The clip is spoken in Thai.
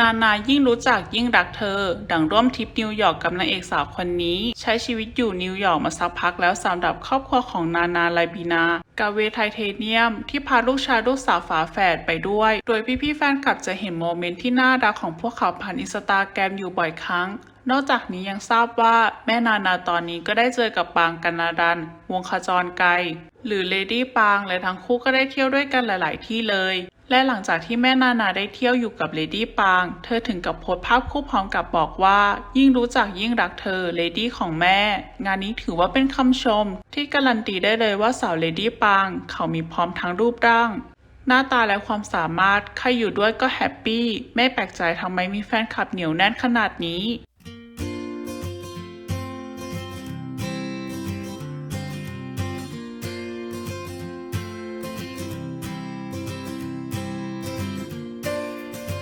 นานายิ่งรู้จักยิ่งรักเธอ ดังร่วมทริปนิวยอร์กกับนางเอกสาวคนนี้ ใช้ชีวิตอยู่นิวยอร์กมาสักพักแล้วสำหรับครอบครัวของนานาไลบีนากาเวไทเทเนียม ที่พาลูกชายลูกสาวฝาแฝดไปด้วย โดยพี่ๆแฟนคลับจะเห็นโมเมนต์ที่น่ารักของพวกเขาผ่านอินสตาแกรมอยู่บ่อยครั้งนอกจากนี้ยังทราบว่าแม่นานาตอนนี้ก็ได้เจอกับปางกันนาดัน วงขจรไกรหรือเลดี้ปางและทั้งคู่ก็ได้เที่ยวด้วยกันหลาย ๆ ที่เลย และหลังจากที่แม่นานาได้เที่ยวอยู่กับเลดี้ปาง เธอถึงกับโพสภาพคู่พร้อมกับบอกว่า ยิ่งรู้จักยิ่งรักเธอเลดี้ของแม่ งานนี้ถือว่าเป็นคำชม ที่การันตีได้เลยว่าสาวเลดี้ปาง เขามีพร้อมทั้งรูปร่าง หน้าตาและความสามารถ ใครอยู่ด้วยก็แฮปปี้ ไม่แปลกใจทำไมมีแฟนคลับเหนียวแน่นขนาดนี้